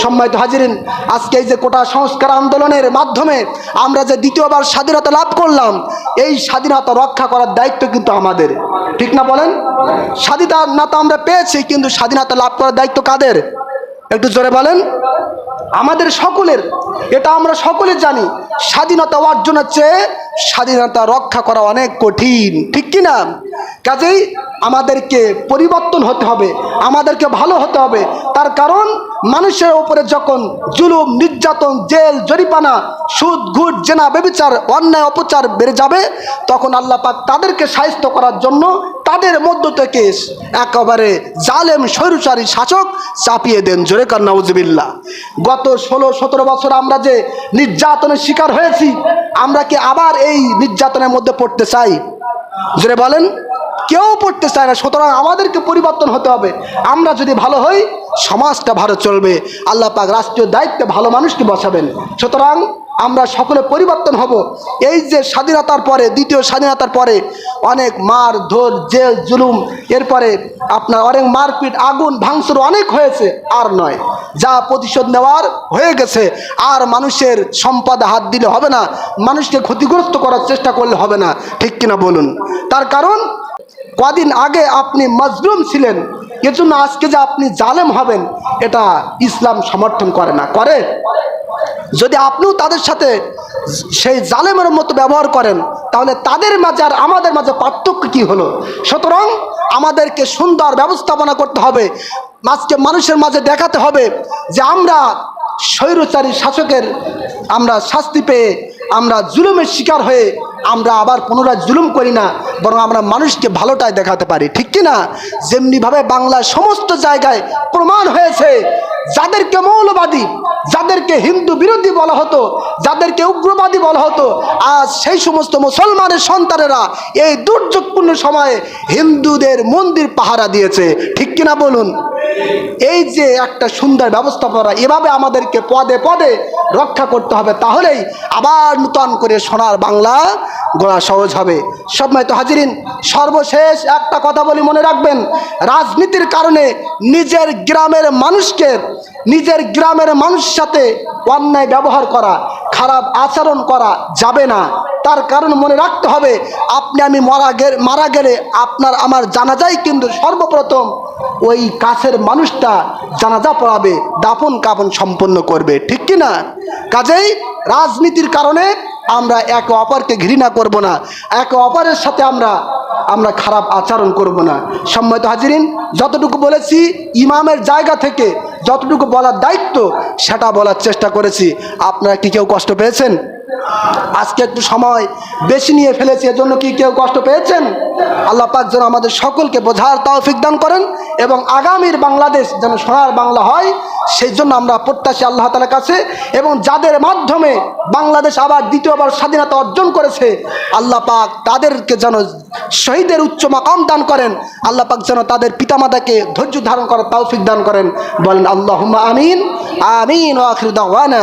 সম্মানিত হাজিরিন, আজকে এই যে কোটা সংস্কার আন্দোলনের মাধ্যমে আমরা যে দ্বিতীয়বার স্বাধীনতা লাভ করলাম, এই স্বাধীনতা রক্ষা করার দায়িত্ব কিন্তু আমাদের। ঠিক না বলেন? স্বাধীনতা আমরা পেয়েছি, কিন্তু স্বাধীনতা লাভ করার দায়িত্ব কাদের? একটু জোরে বলেন। আমাদের সকলের, এটা আমরা সকলে জানি, স্বাধীনতা অর্জনের চেয়ে স্বাধীনতা রক্ষা করা অনেক কঠিন, ঠিক কি না কাজেই আমাদেরকে পরিবর্তন হতে হবে, আমাদেরকে ভালো হতে হবে। তার কারণ, মানুষের ওপরে যখন জুলুম, নির্যাতন, জেল জরিপানা সুদ, ঘুট, জেনা, বেবিচার, অন্যায়, অপচার বেড়ে যাবে, তখন আল্লাহ পাক তাদেরকে সাহিত্য করার জন্য তাদের মধ্য থেকে একেবারে জালেম, স্বৈরচারী শাসক চাপিয়ে দেন। জোরে কান্নাউজবিল্লা গত ষোলো, সতেরো বছর আমরা যে নির্যাতনের শিকার হয়েছি, আমরা কি আবার এই নির্যাতনের মধ্যে পড়তে চাই? জোরে বলেন। কেউ পড়তে চায় না, সুতরাং আমাদেরকে পরিবর্তন হতে হবে। আমরা যদি ভালো হই, সমাজটা ভালো চলবে। আল্লাহ পাক রাষ্ট্রীয় দায়িত্বে ভালো মানুষকে বসাবেন। সুতরাং আমরা সকলে পরিবর্তন হব। এই যে স্বাধীনতার পরে, দ্বিতীয় স্বাধীনতার পরে অনেক মার, ধর, জেল, জুলুম, এরপরে আপনার অনেক মারপিট, আগুন, ভাঙচুর অনেক হয়েছে, আর নয়। যা প্রতিশোধ নেওয়ার হয়ে গেছে। আর মানুষের সম্পদে হাত দিলে হবে না। মানুষকে ক্ষতিগ্রস্ত করার চেষ্টা করলে হবে না। ঠিক কিনা বলুন। তার কারণ কদিন আগে আপনি মজলুম ছিলেন, এজন্য আজকে যে আপনি জালেম হবেন, এটা ইসলাম সমর্থন করে না। করে? যদি আপনিও তাদের সাথে সেই জালেমের মতো ব্যবহার করেন, তাহলে তাদের মাঝে আর আমাদের মাঝে পার্থক্য কি হলো? সুতরাং আমাদেরকে সুন্দর ব্যবস্থাপনা করতে হবে, আজকে মানুষের মাঝে দেখাতে হবে যে আমরা স্বৈরচারী শাসকের আমরা শাস্তি পেয়ে আমরা জুলুমের শিকার হয়ে আমরা আবার পুনরায় জুলুম করি না, বরং আমরা মানুষকে ভালোটাই দেখাতে পারি। ঠিক কি না যেমনিভাবে বাংলার সমস্ত জায়গায় প্রমাণ হয়েছে, যাদেরকে মৌলবাদী যাদেরকে হিন্দু বিরোধী বলা হতো, যাদেরকে উগ্রবাদী বলা হতো, আজ সেই সমস্ত মুসলমানের সন্তানেরা এই দুর্যোগপূর্ণ সময়ে হিন্দুদের মন্দির পাহারা দিয়েছে। ঠিক কিনা বলুন? এই যে একটা সুন্দর ব্যবস্থাপনা এভাবে আমাদেরকে পদে পদে রক্ষা করতে হবে, তাহলেই আবার নূতন করে সোনার বাংলা গোড়া সহজ হবে। সময় তো হাজিরিন, সর্বশেষ একটা কথা বলি মনে রাখবেন। রাজনীতির কারণে নিজের গ্রামের মানুষকে, নিজের গ্রামের মানুষের সাথে অন্যায় ব্যবহার করা, খারাপ আচরণ করা যাবে না। তার কারণ মনে রাখতে হবে, আপনি আমি মারা গেলে মারা গেলে আপনার আমার জানাজাই কিন্তু সর্বপ্রথম ওই কাছের মানুষটা জানাজা পড়াবে দাপন কাপন সম্পন্ন করবে। ঠিক কি না কাজেই রাজনীতির কারণে আমরা একে অপরকে ঘৃণা করব না। একে অপরের সাথে আমরা আমরা খারাপ আচরণ করব না। সম্মত হাজিরিন, যতটুকু বলেছি, ইমামের জায়গা থেকে যতটুকু বলার দায়িত্ব, সেটা বলার চেষ্টা করেছি। আপনারা কি কেউ কষ্ট পেয়েছেন? আজকে একটু সময় বেশি নিয়ে ফেলেছি, এজন্য কি কেউ কষ্ট পেয়েছেন? আল্লাহ পাক যেন আমাদের সকলকে বোঝার তৌফিক দান করেন এবং আগামীর বাংলাদেশ যেন সোনার বাংলা হয়, সেই জন্য আমরা প্রত্যাশী আল্লাহ তালার কাছে এবং যাদের মাধ্যমে বাংলাদেশ আবার দ্বিতীয়বার স্বাধীনতা অর্জন করেছে, আল্লাহ পাক তাদেরকে যেন শহীদের উচ্চ মাকাম দান করেন, আল্লাহ পাক যেন তাদের পিতামাতাকে ধৈর্য ধারণ করার তৌফিক দান করেন। বলেন আল্লাহ আমিন আমিন ওয়াখির দাওয়ানা।